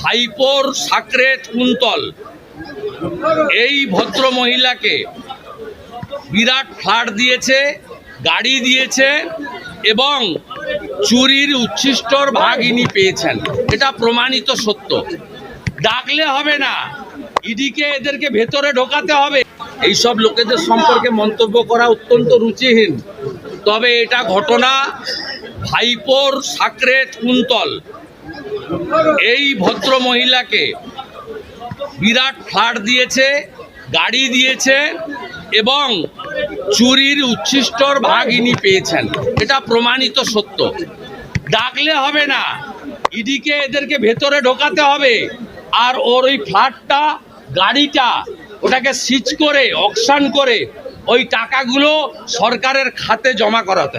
ভাইপোর সাকরেত কুন্তল। এই ভদ্র মহিলাকে বিরাট ফ্ল্যাট দিয়েছে, গাড়ি দিয়েছে এবং চুরির উচ্ছিষ্টর ভাগ ইনি পেয়েছেন। এটা প্রমাণিত সত্য। ডাকলে হবে না, ইডিকে এদেরকে ভেতরে ঢোকাতে হবে। এইসব লোকেদের সম্পর্কে মন্তব্য করা অত্যন্ত রুচিহীন। তবে এটা ঘটনা ভাইপোর সাকরেত কুন্তল এই ভদ্র মহিলাকে বিরাট ফ্ল্যাট দিয়েছে, গাড়ি দিয়েছে এবং চুরির উচ্ছিষ্টর ভাগ ইনি পেয়েছেন। এটা প্রমাণিত সত্য। ডাকলে হবে না। ইডিকে এদেরকে ভেতরে ঢোকাতে হবে। আর ওর ওই ফ্ল্যাটটা গাড়িটা, ওটাকে সিজ করে, অকশান করে ওই টাকাগুলো সরকারের খাতে জমা করাতে